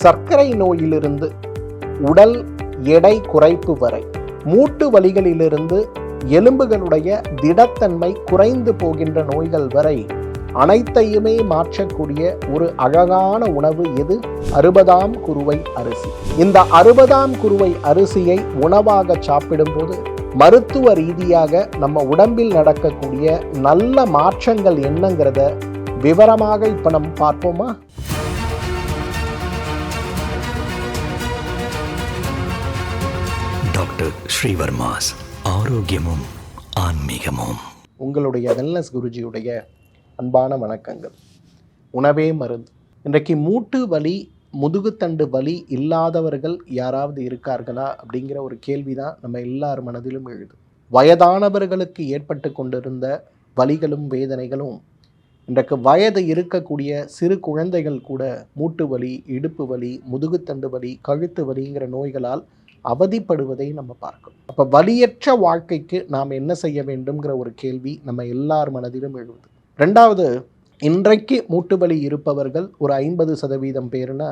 சர்க்கரை நோயிலிருந்து உடல் எடை குறைப்பு வரை மூட்டு வலிகளிலிருந்து எலும்புகளுடைய திடத்தன்மை குறைந்து போகின்ற நோய்கள் வரை அனைத்தையுமே மாற்றக்கூடிய ஒரு அழகான உணவு எது? அறுபதாம் குருவை அரிசி. இந்த அறுபதாம் குருவை அரிசியை உணவாக சாப்பிடும்போது மருத்துவ ரீதியாக நம்ம உடம்பில் நடக்கக்கூடிய நல்ல மாற்றங்கள் என்னங்கிறத விவரமாக இப்போ நம்ம பார்ப்போமா? ஸ்ரீவர்மாஸ் ஆரோக்கியமும் ஆன்மீகமும். உங்களுடைய வெல்னஸ் குருஜியுடைய அன்பான வணக்கங்கள். உணவே மருந்து. இன்றைக்கு மூட்டு வலி முதுகுத்தண்டு வலி இல்லாதவர்கள் யாராவது இருக்கார்களா அப்படிங்கிற ஒரு கேள்வி தான் நம்ம எல்லார் மனதிலும் எழுது. வயதானவர்களுக்கு ஏற்பட்டு கொண்டிருந்த வலிகளும் வேதனைகளும் இன்றைக்கு வயது இருக்கக்கூடிய சிறு குழந்தைகள் கூட மூட்டு வலி இடுப்பு வலி முதுகுத்தண்டு வலி கழுத்து வலிங்கிற நோய்களால் அவதிப்படுவதை நம்ம பார்க்கணும். அப்போ வலியற்ற வாழ்க்கைக்கு நாம் என்ன செய்ய வேண்டும்ங்கிற ஒரு கேள்வி நம்ம எல்லார் மனதிலும் எழுவது. ரெண்டாவது இன்றைக்கு மூட்டு வலி இருப்பவர்கள் ஒரு ஐம்பது சதவீதம் பேர்னா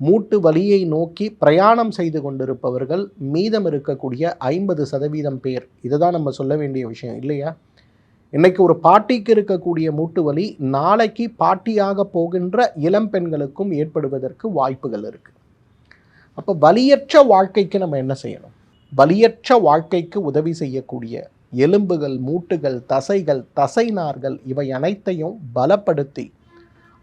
மூட்டு வலியை நோக்கி பிரயாணம் செய்து கொண்டிருப்பவர்கள் மீதம் இருக்கக்கூடிய ஐம்பது சதவீதம் பேர். இதுதான் நம்ம சொல்ல வேண்டிய விஷயம் இல்லையா? இன்றைக்கு ஒரு பாட்டிக்கு இருக்கக்கூடிய மூட்டு வலி நாளைக்கு பாட்டியாக போகின்ற இளம் பெண்களுக்கும் ஏற்படுவதற்கு வாய்ப்புகள் இருக்குது அப்போ வலியற்ற வாழ்க்கைக்கு நம்ம என்ன செய்யணும்? வலியற்ற வாழ்க்கைக்கு உதவி செய்யக்கூடிய எலும்புகள் மூட்டுகள் தசைகள் தசைநார்கள் இவை அனைத்தையும் பலப்படுத்தி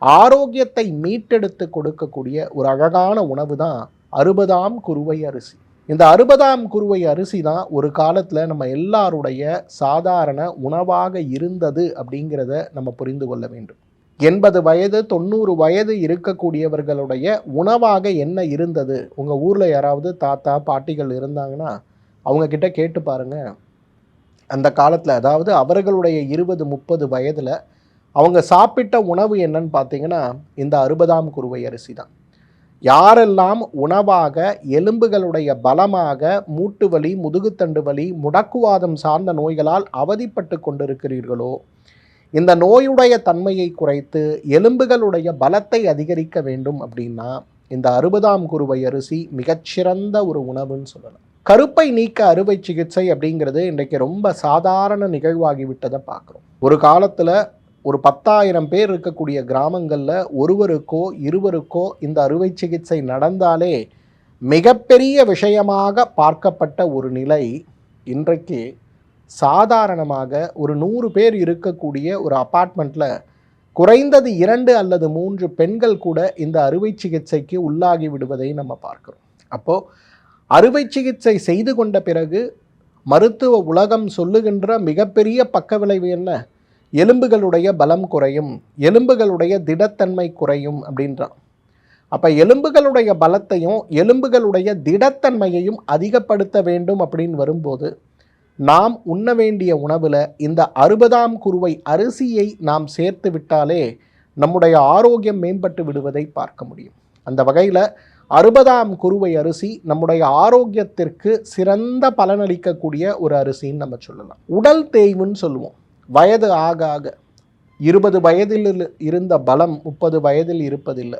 ஆரோக்கியத்தை மீட்டெடுத்து கொடுக்கக்கூடிய ஒரு அழகான உணவு தான் அறுபதாம் குருவை அரிசி. இந்த அறுபதாம் குருவை அரிசி தான் ஒரு காலத்தில் நம்ம எல்லாருடைய சாதாரண உணவாக இருந்தது அப்படிங்கிறத நம்ம புரிந்து கொள்ள வேண்டும். எண்பது வயது தொண்ணூறு வயது இருக்கக்கூடியவர்களுடைய உணவாக என்ன இருந்தது? உங்கள் ஊரில் யாராவது தாத்தா பாட்டிகள் இருந்தாங்கன்னா அவங்கக்கிட்ட கேட்டு பாருங்கள் அந்த காலத்தில் அதாவது அவர்களுடைய இருபது முப்பது வயதில் அவங்க சாப்பிட்ட உணவு என்னன்னு பார்த்தீங்கன்னா இந்த அறுபதாம் குருவை அரிசி தான். யாரெல்லாம் உணவாக எலும்புகளுடைய பலமாக மூட்டு வலி முதுகுத்தண்டு வலி முடக்குவாதம் சார்ந்த நோய்களால் அவதிப்பட்டு கொண்டிருக்கிறீர்களோ இந்த நோயுடைய தன்மையை குறைத்து எலும்புகளுடைய பலத்தை அதிகரிக்க வேண்டும் அப்படின்னா இந்த அறுபதாம் குருவை அரிசி மிகச்சிறந்த ஒரு உணவுன்னு சொல்லலாம். கருப்பை நீக்க அறுவை சிகிச்சை அப்படிங்கிறது இன்றைக்கு ரொம்ப சாதாரண நிகழ்வாகி விட்டதை பார்க்குறோம். ஒரு காலத்தில் ஒரு பத்தாயிரம் பேர் இருக்கக்கூடிய கிராமங்களில் ஒருவருக்கோ இருவருக்கோ இந்த அறுவை சிகிச்சை நடந்தாலே மிகப்பெரிய விஷயமாக பார்க்கப்பட்ட ஒரு நிலை இன்றைக்கு சாதாரணமாக ஒரு நூறு பேர் இருக்கக்கூடிய ஒரு அப்பார்ட்மெண்ட்டில் குறைந்தது இரண்டு அல்லது மூன்று பெண்கள் கூட இந்த அறுவை சிகிச்சைக்கு உள்ளாகி விடுவதை நம்ம பார்க்கிறோம். அப்போது அறுவை சிகிச்சை செய்து கொண்ட பிறகு மருத்துவ உலகம் சொல்லுகின்ற மிகப்பெரிய பக்க விளைவு என்ன? எலும்புகளுடைய பலம் குறையும் எலும்புகளுடைய திடத்தன்மை குறையும் அப்படின்றான். அப்போ எலும்புகளுடைய பலத்தையும் எலும்புகளுடைய திடத்தன்மையையும் அதிகப்படுத்த வேண்டும் அப்படின்னு வரும்போது நாம் உண்ண வேண்டிய உணவில் இந்த அறுபதாம் குருவை அரிசியை நாம் சேர்த்து விட்டாலே நம்முடைய ஆரோக்கியம் மேம்பட்டு விடுவதை பார்க்க முடியும். அந்த வகையில் அறுபதாம் குருவை அரிசி நம்முடைய ஆரோக்கியத்திற்கு சிறந்த பலனளிக்கக்கூடிய ஒரு அரிசின்னு நம்ம சொல்லலாம். உடல் தேய்வுன்னு சொல்லுவோம். வயது ஆக ஆக இருபது வயதில் இருந்த பலம் முப்பது வயதில் இருப்பதில்லை.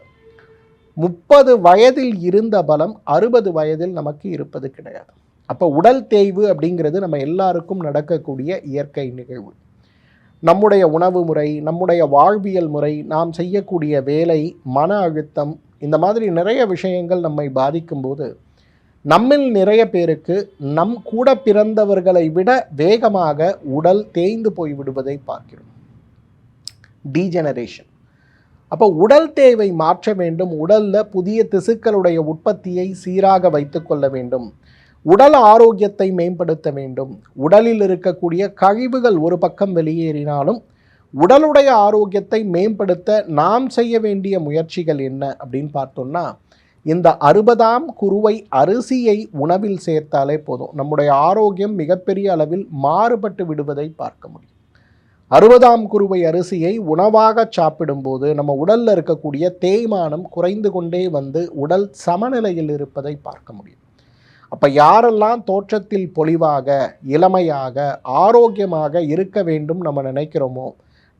முப்பது வயதில் இருந்த பலம் அறுபது வயதில் நமக்கு இருப்பது கிடையாது. அப்போ உடல் தேய்வு அப்படிங்கிறது நம்ம எல்லாருக்கும் நடக்கக்கூடிய இயற்கை நிகழ்வு. நம்முடைய உணவு முறை நம்முடைய வாழ்வியல் முறை நாம் செய்யக்கூடிய வேலை மன அழுத்தம் இந்த மாதிரி நிறைய விஷயங்கள் நம்மை பாதிக்கும்போது நம்மில் நிறைய பேருக்கு நம் கூட பிறந்தவர்களை விட வேகமாக உடல் தேய்ந்து போய் விடுவதை பார்க்கிறோம். டீஜெனரேஷன் அப்போ உடல் தேவை மாற்ற வேண்டும் உடலில் புதிய திசுக்களுடைய உற்பத்தியை சீராக வைத்துக்கொள்ள வேண்டும். உடல் ஆரோக்கியத்தை மேம்படுத்த வேண்டும். உடலில் இருக்கக்கூடிய கழிவுகள் ஒரு பக்கம் வெளியேறினாலும் உடலுடைய ஆரோக்கியத்தை மேம்படுத்த நாம் செய்ய வேண்டிய முயற்சிகள் என்ன அப்படின்னு பார்த்தோம்னா இந்த அறுபதாம் குருவை அரிசியை உணவில் சேர்த்தாலே போதும். நம்முடைய ஆரோக்கியம் மிகப்பெரிய அளவில் மாறுபட்டு விடுவதை பார்க்க முடியும். அறுபதாம் குருவை அரிசியை உணவாக சாப்பிடும்போது நம்ம உடலில் இருக்கக்கூடிய தேய்மானம் குறைந்து கொண்டே வந்து உடல் சமநிலையில் இருப்பதை பார்க்க முடியும். அப்போ யாரெல்லாம் தோற்றத்தில் பொலிவாக இளமையாக ஆரோக்கியமாக இருக்க வேண்டும் நம்ம நினைக்கிறோமோ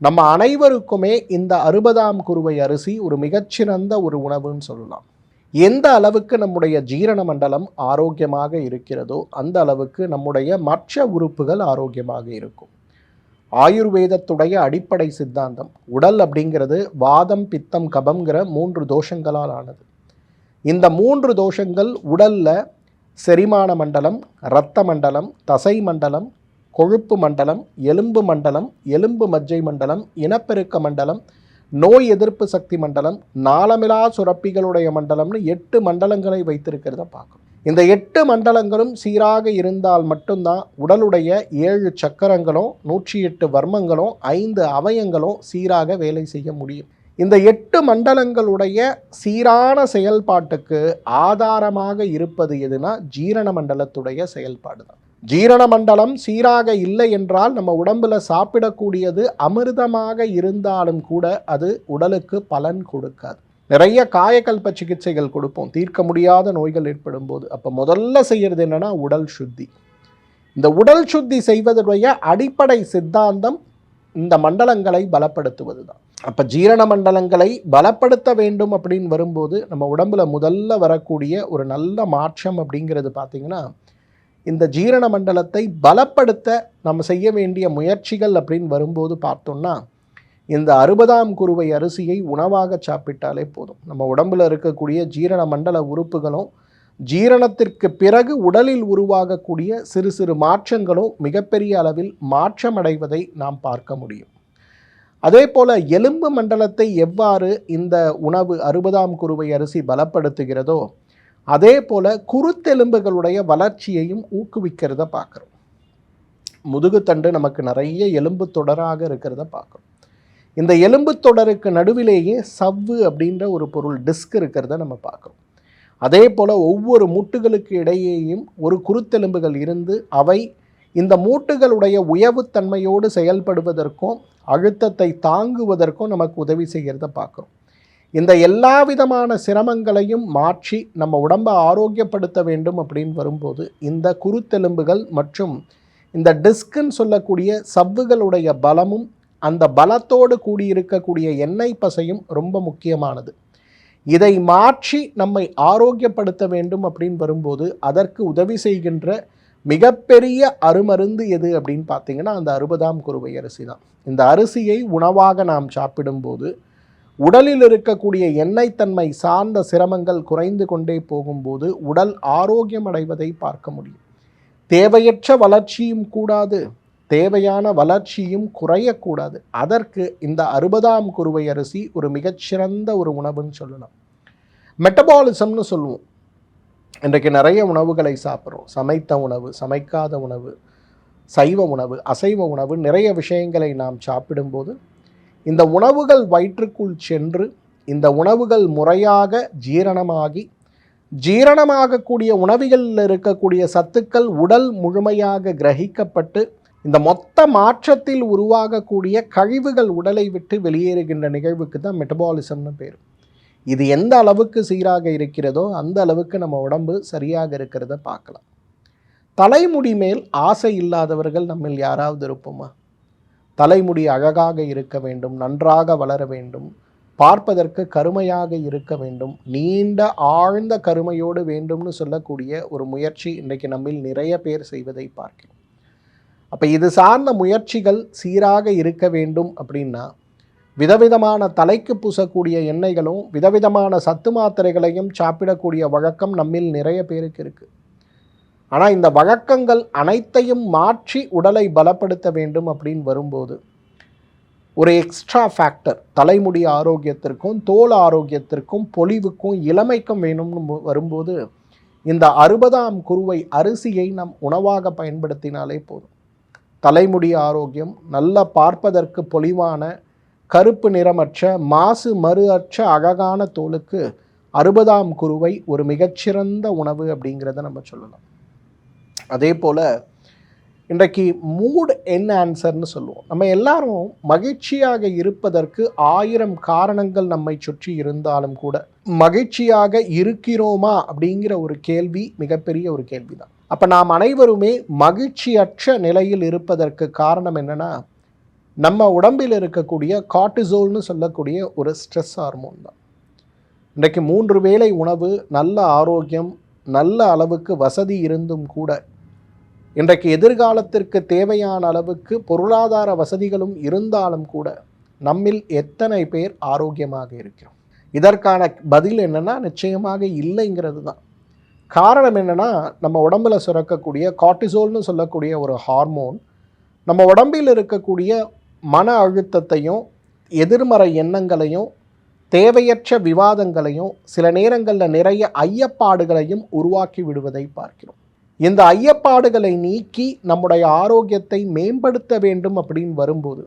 நம்ம அனைவருக்குமே இந்த அறுபதாம் குருவை அரிசி ஒரு மிகச்சிறந்த ஒரு உணவுன்னு சொல்லலாம். எந்த அளவுக்கு நம்முடைய ஜீரண மண்டலம் ஆரோக்கியமாக இருக்கிறதோ அந்த அளவுக்கு நம்முடைய மற்ற உறுப்புகள் ஆரோக்கியமாக இருக்கும். ஆயுர்வேதத்துடைய அடிப்படை சித்தாந்தம் உடல் அப்படிங்கிறது வாதம் பித்தம் கபம்ங்கிற மூன்று தோஷங்களால் ஆனது. இந்த மூன்று தோஷங்கள் உடலில் செரிமான மண்டலம் இரத்த மண்டலம் தசை மண்டலம் கொழுப்பு மண்டலம் எலும்பு மண்டலம் எலும்பு மஜ்ஜை மண்டலம் இனப்பெருக்க மண்டலம் நோய் எதிர்ப்பு சக்தி மண்டலம் நாளமிலா சுரப்பிகளுடைய மண்டலம்னு எட்டு மண்டலங்களை வைத்திருக்கிறத பார்க்கணும். இந்த எட்டு மண்டலங்களும் சீராக இருந்தால் மட்டும்தான் உடலுடைய ஏழு சக்கரங்களும் நூற்றி எட்டு வர்மங்களும் ஐந்து அவயங்களும் சீராக வேலை செய்ய முடியும். இந்த எட்டு மண்டலங்களுடைய சீரான செயல்பாட்டுக்கு ஆதாரமாக இருப்பது எதுனா ஜீரண மண்டலத்துடைய செயல்பாடு தான். ஜீரண மண்டலம் சீராக இல்லை என்றால் நம்ம உடம்புல சாப்பிடக்கூடியது அமிர்தமாக இருந்தாலும் கூட அது உடலுக்கு பலன் கொடுக்காது. நிறைய காயக்கல்ப சிகிச்சைகள் கொடுப்போம். தீர்க்க முடியாத நோய்கள் ஏற்படும் போது அப்போ முதல்ல செய்கிறது என்னென்னா உடல் சுத்தி. இந்த உடல் சுத்தி செய்வதுடைய அடிப்படை சித்தாந்தம் இந்த மண்டலங்களை பலப்படுத்துவது தான் அப்போ ஜீரண மண்டலங்களை பலப்படுத்த வேண்டும் அப்படின்னு வரும்போது நம்ம உடம்புல முதல்ல வரக்கூடிய ஒரு நல்ல மாற்றம் அப்படிங்கிறது பார்த்திங்கன்னா இந்த ஜீரண மண்டலத்தை பலப்படுத்த நம்ம செய்ய வேண்டிய முயற்சிகள் அப்படின்னு வரும்போது பார்த்தோம்னா இந்த அறுபதாம் குருவை அரிசியை உணவாக சாப்பிட்டாலே போதும். நம்ம உடம்புல இருக்கக்கூடிய ஜீரண மண்டல உறுப்புகளும் ஜீரணத்திற்கு பிறகு உடலில் உருவாகக்கூடிய சிறு சிறு மாற்றங்களும் மிகப்பெரிய அளவில் மாற்றமடைவதை நாம் பார்க்க முடியும். அதே போல் எலும்பு மண்டலத்தை எவ்வாறு இந்த உணவு அறுபதாம் குருவை அரிசி பலப்படுத்துகிறதோ அதே போல் குருத்தெலும்புகளுடைய வளர்ச்சியையும் ஊக்குவிக்கிறத பார்க்குறோம். முதுகுத்தண்டு நமக்கு நிறைய எலும்பு தொடராக இருக்கிறத பார்க்குறோம். இந்த எலும்பு தொடருக்கு நடுவிலேயே சவ்வு அப்படின்ற ஒரு பொருள் டிஸ்க் இருக்கிறத நம்ம பார்க்குறோம். அதே போல் ஒவ்வொரு மூட்டுகளுக்கு இடையேயும் ஒரு குருத்தெலும்புகள் இருந்து அவை இந்த மூட்டுகளுடைய உயவுத்தன்மையோடு செயல்படுவதற்கும் அழுத்தத்தை தாங்குவதற்கும் நமக்கு உதவி செய்கிறத பார்க்குறோம். இந்த எல்லா விதமான சிரமங்களையும் மாற்றி நம்ம உடம்பை ஆரோக்கியப்படுத்த வேண்டும் அப்படின்னு வரும்போது இந்த குருத்தெலும்புகள் மற்றும் இந்த டிஸ்க்குன்னு சொல்லக்கூடிய சவ்வுகளுடைய பலமும் அந்த பலத்தோடு கூடியிருக்கக்கூடிய எண்ணெய் பசையும் ரொம்ப முக்கியமானது. இதை மாற்றி நம்மை ஆரோக்கியப்படுத்த வேண்டும் அப்படின்னு வரும்போது அதற்கு உதவி செய்கின்ற மிகப்பெரிய அருமருந்து எது அப்படின்னு பார்த்தீங்கன்னா அந்த அறுபதாம் குருவை அரிசி தான். இந்த அரிசியை உணவாக நாம் சாப்பிடும்போது உடலில் இருக்கக்கூடிய எண்ணெய் தன்மை சார்ந்த சிரமங்கள் குறைந்து கொண்டே போகும்போது உடல் ஆரோக்கியம் அடைவதை பார்க்க முடியும். தேவையற்ற வளர்ச்சியும் கூடாது. தேவையான வளர்ச்சியும் குறையக்கூடாது. அதற்கு இந்த அறுபதாம் குருவை அரிசி ஒரு மிகச்சிறந்த ஒரு உணவுன்னு சொல்லலாம். மெட்டபாலிசம்னு சொல்லுவோம். இன்றைக்கு நிறைய உணவுகளை சாப்பிட்றோம். சமைத்த உணவு சமைக்காத உணவு சைவ உணவு அசைவ உணவு நிறைய விஷயங்களை நாம் சாப்பிடும்போது இந்த உணவுகள் வயிற்றுக்குள் சென்று இந்த உணவுகள் முறையாக ஜீரணமாகி ஜீரணமாகக்கூடிய உணவுகளில் இருக்கக்கூடிய சத்துக்கள் உடல் முழுமையாக கிரகிக்கப்பட்டு இந்த மொத்த மாற்றத்தில் உருவாகக்கூடிய கழிவுகள் உடலை விட்டு வெளியேறுகின்ற நிகழ்வுக்கு தான் மெட்டபாலிசம்னு பேர். இது எந்த அளவுக்கு சீராக இருக்கிறதோ அந்த அளவுக்கு நம்ம உடம்பு சரியாக இருக்கிறத பார்க்கலாம். தலைமுடி மேல் ஆசை இல்லாதவர்கள் நம்மில் யாராவது இருப்போமா? தலைமுடி அழகாக இருக்க வேண்டும் நன்றாக வளர வேண்டும் பார்ப்பதற்கு கருமையாக இருக்க வேண்டும் நீண்ட ஆழ்ந்த கருமையோடு வேண்டும்னு சொல்லக்கூடிய ஒரு முயற்சி இன்றைக்கு நம்மில் நிறைய பேர் செய்வதை பார்க்கிறோம். அப்போ இது சார்ந்த முயற்சிகள் சீராக இருக்க வேண்டும் அப்படின்னா விதவிதமான தலைக்கு பூசக்கூடிய எண்ணெய்களும் விதவிதமான சத்து மாத்திரைகளையும் சாப்பிடக்கூடிய வழக்கம் நம்மில் நிறைய பேருக்கு இருக்குது ஆனால் இந்த வழக்கங்கள் அனைத்தையும் மாற்றி உடலை பலப்படுத்த வேண்டும் அப்படின்னு வரும்போது ஒரு எக்ஸ்ட்ரா ஃபேக்டர் தலைமுடி ஆரோக்கியத்திற்கும் தோல் ஆரோக்கியத்திற்கும் பொலிவுக்கும் இளமைக்கும் வேணும்னு வரும்போது இந்த அறுபதாம் குருவை அரிசியை நம் உணவாக பயன்படுத்தினாலே போதும். தலைமுடி ஆரோக்கியம் நல்ல பார்ப்பதற்கு பொலிவான கருப்பு நிறமற்ற மாசு மறு அற்ற அழகான தோலுக்கு அறுபதாம் குருவை ஒரு மிகச்சிறந்த உணவு அப்படிங்கிறத நம்ம சொல்லலாம். அதே போல் இன்றைக்கு மூட் என் ஆன்சர்னு சொல்லுவோம். நம்ம எல்லாரும் மகிழ்ச்சியாக இருப்பதற்கு ஆயிரம் காரணங்கள் நம்மை சுற்றி இருந்தாலும் கூட மகிழ்ச்சியாக இருக்கிறோமா அப்படிங்கிற ஒரு கேள்வி மிகப்பெரிய ஒரு கேள்வி தான் அப்போ நாம் அனைவருமே மகிழ்ச்சியற்ற நிலையில் இருப்பதற்கு காரணம் என்னென்னா நம்ம உடம்பில் இருக்கக்கூடிய கார்டிசோல்னு சொல்லக்கூடிய ஒரு ஸ்ட்ரெஸ் ஹார்மோன் தான். இன்றைக்கு மூன்று வேளை உணவு நல்ல ஆரோக்கியம் நல்ல அளவுக்கு வசதி இருந்தும் கூட இன்றைக்கு எதிர்காலத்திற்கு தேவையான அளவுக்கு பொருளாதார வசதிகளும் இருந்தாலும் கூட நம்மில் எத்தனை பேர் ஆரோக்கியமாக இருக்கிறோம்? இதற்கான பதில் என்னென்னா நிச்சயமாக இல்லைங்கிறது தான். காரணம் என்னன்னா நம்ம உடம்புல சுரக்கக்கூடிய கார்டிசோல்னு சொல்லக்கூடிய ஒரு ஹார்மோன் நம்ம உடம்பில் இருக்கக்கூடிய மன அழுத்தத்தையும் எதிர்மறை எண்ணங்களையும் தேவையற்ற விவாதங்களையும் சில நேரங்களில் நிறைய ஐயப்பாடுகளையும் உருவாக்கி விடுவதை பார்க்கிறோம். இந்த ஐயப்பாடுகளை நீக்கி நம்முடைய ஆரோக்கியத்தை மேம்படுத்த வேண்டும் அப்படின்னு வரும்போது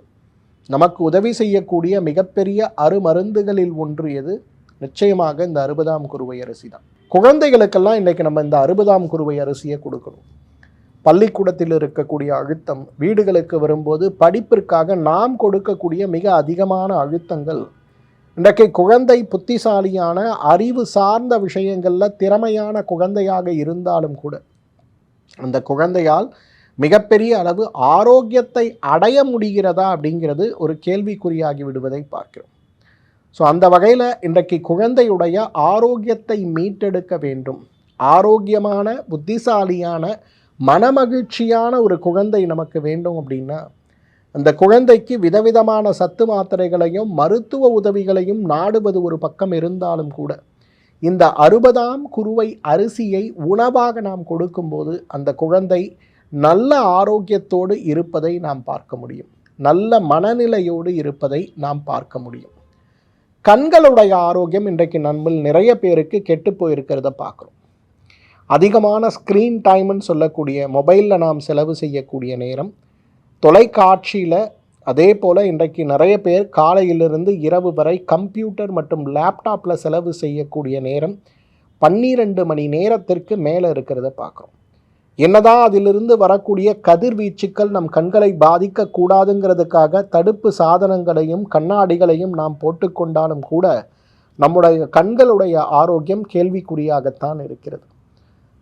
நமக்கு உதவி செய்யக்கூடிய மிகப்பெரிய அருமருந்துகளில் ஒன்று எது? நிச்சயமாக இந்த அறுபதாம் குருவை அரிசி தான். குழந்தைகளுக்கெல்லாம் இன்றைக்கி நம்ம இந்த அறுபதாம் குருவை அரிசியை கொடுக்கணும். பள்ளிக்கூடத்தில் இருக்கக்கூடிய அழுத்தம் வீடுகளுக்கு வரும்போது படிப்பிற்காக நாம் கொடுக்கக்கூடிய மிக அதிகமான அழுத்தங்கள். இன்றைக்கு குழந்தை புத்திசாலியான அறிவு சார்ந்த விஷயங்களில் திறமையான குழந்தையாக இருந்தாலும் கூட அந்த குழந்தையால் மிகப்பெரிய அளவு ஆரோக்கியத்தை அடைய முடிகிறதா அப்படிங்கிறது ஒரு கேள்விக்குறியாகி விடுவதை பார்க்கிறோம். ஸோ அந்த வகையில் இன்றைக்கு குழந்தையுடைய ஆரோக்கியத்தை மீட்டெடுக்க வேண்டும். ஆரோக்கியமான புத்திசாலியான மனமகிழ்ச்சியான ஒரு குழந்தை நமக்கு வேண்டும் அப்படின்னா அந்த குழந்தைக்கு விதவிதமான சத்து மாத்திரைகளையும் மருத்துவ உதவிகளையும் நாடுவது ஒரு பக்கம் இருந்தாலும் கூட இந்த அறுபதாம் குருவை அரிசியை உணவாக நாம் கொடுக்கும்போது அந்த குழந்தை நல்ல ஆரோக்கியத்தோடு இருப்பதை நாம் பார்க்க முடியும். நல்ல மனநிலையோடு இருப்பதை நாம் பார்க்க முடியும். கண்களுடைய ஆரோக்கியம் இன்றைக்கு நண்பில் நிறைய பேருக்கு கெட்டு போயிருக்கிறத பார்க்குறோம். அதிகமான ஸ்க்ரீன் டைம்னு சொல்லக்கூடிய மொபைலில் நாம் செலவு செய்யக்கூடிய நேரம் தொலைக்காட்சியில் அதே போல் இன்றைக்கு நிறைய பேர் காலையிலிருந்து இரவு வரை கம்ப்யூட்டர் மற்றும் லேப்டாப்பில் செலவு செய்யக்கூடிய நேரம் பன்னிரெண்டு மணி நேரத்திற்கு மேலே இருக்கிறத பார்க்குறோம். என்னதான் அதிலிருந்து வரக்கூடிய கதிர்வீச்சுக்கள் நம் கண்களை பாதிக்கக்கூடாதுங்கிறதுக்காக தடுப்பு சாதனங்களையும் கண்ணாடிகளையும் நாம் போட்டுக்கொண்டாலும் கூட நம்முடைய கண்களுடைய ஆரோக்கியம் கேள்விக்குறியாகத்தான் இருக்கிறது.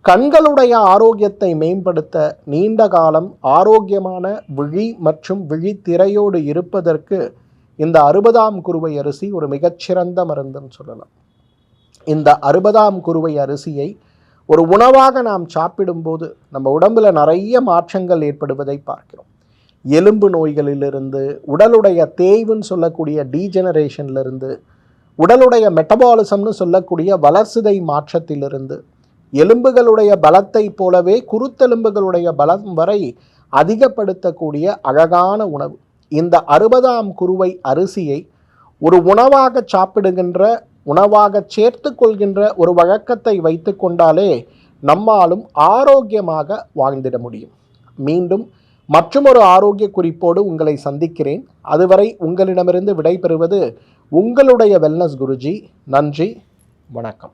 கண்களுடைய ஆரோக்கியத்தை மேம்படுத்த நீண்ட காலம் ஆரோக்கியமான விழி மற்றும் விழித்திரையோடு இருப்பதற்கு இந்த அறுபதாம் குருவை அரிசி ஒரு மிகச்சிறந்த மருந்துன்னு சொல்லலாம். இந்த அறுபதாம் குருவை அரிசியை ஒரு உணவாக நாம் சாப்பிடும்போது நம்ம உடம்புல நிறைய மாற்றங்கள் ஏற்படுவதை பார்க்கிறோம். எலும்பு நோய்களிலிருந்து உடலுடைய தேய்வுன்னு சொல்லக்கூடிய டீஜெனரேஷன்லேருந்து உடலுடைய மெட்டபாலிசம்னு சொல்லக்கூடிய வளர்சிதை மாற்றத்திலிருந்து எலும்புகளுடைய பலத்தை போலவே குருத்தெலும்புகளுடைய பலம் வரை அதிகப்படுத்தக்கூடிய அழகான உணவு. இந்த அறுபதாம் குருவை அரிசியை ஒரு உணவாக சாப்பிடுகின்ற உணவாக சேர்த்து கொள்கின்ற ஒரு வழக்கத்தை வைத்து கொண்டாலே நம்மாலும் ஆரோக்கியமாக வாழ்ந்திட முடியும். மீண்டும் மற்றொரு ஆரோக்கிய குறிப்போடு உங்களை சந்திக்கிறேன். அதுவரை உங்களிடமிருந்து விடைபெறுவது உங்களுடைய வெல்னஸ் குருஜி. நன்றி வணக்கம்.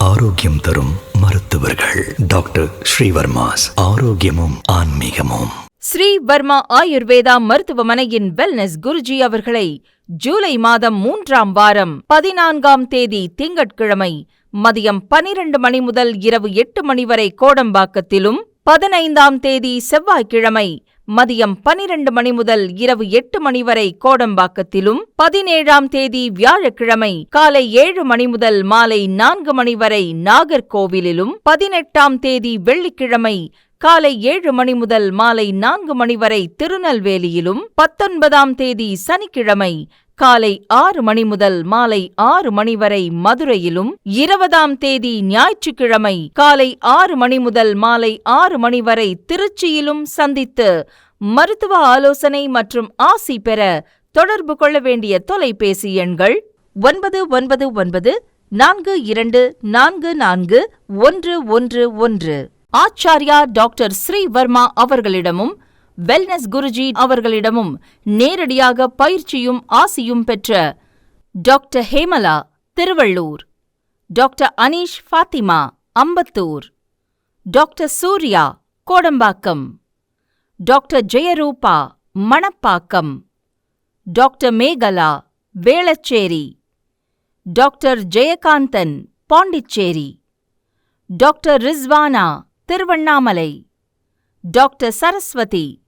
ஆரோக்கியம் தரும் மருத்துவர்கள். டாக்டர் ஸ்ரீவர்மாஸ் ஆரோக்கியமும் ஆன்மீகமும். ஸ்ரீ வர்மா ஆயுர்வேதா மருத்துவமனையின் வெல்னஸ் குருஜி அவர்களை ஜூலை மாதம் மூன்றாம் வாரம் பதினான்காம் தேதி திங்கட்கிழமை மதியம் பனிரண்டு மணி முதல் இரவு எட்டு மணி வரை கோடம்பாக்கத்திலும் பதினைந்தாம் தேதி செவ்வாய்க்கிழமை மதியம் பனிரண்டு மணி முதல் இரவு எட்டு மணி வரை கோடம்பாக்கத்திலும் பதினேழாம் தேதி வியாழக்கிழமை காலை ஏழு மணி முதல் மாலை நான்கு மணி வரை நாகர்கோவிலிலும் பதினெட்டாம் தேதி வெள்ளிக்கிழமை காலை ஏழு மணி முதல் மாலை நான்கு மணி வரை திருநெல்வேலியிலும் பத்தொன்பதாம் தேதி சனிக்கிழமை காலை ஆறு மணி முதல் மாலை ஆறு மணி வரை மதுரையிலும் இருபதாம் தேதி ஞாயிற்றுக்கிழமை காலை ஆறு மணி முதல் மாலை ஆறு மணி வரை திருச்சியிலும் சந்தித்து மருத்துவ ஆலோசனை மற்றும் ஆசி பெற தொடர்பு கொள்ள வேண்டிய தொலைபேசி எண்கள் ஒன்பது ஒன்பது ஒன்பது நான்கு இரண்டு நான்கு நான்கு ஒன்று ஒன்று ஒன்று. ஆச்சாரியா டாக்டர் ஸ்ரீவர்மா அவர்களிடமும் வெல்னஸ் குருஜி அவர்களிடமும் நேரடியாக பயிற்சியும் ஆசியும் பெற்ற doctor Hemala Tiruvallur. Doctor Aneesh Fathima Ambattur. Doctor Surya Kodambakkam. Doctor Jayarooba Manapakkam. Doctor Megala Velachery. Doctor Jayakanthan Pondicherry. Doctor Rizwana Tiruvannamalai. Doctor Saraswathi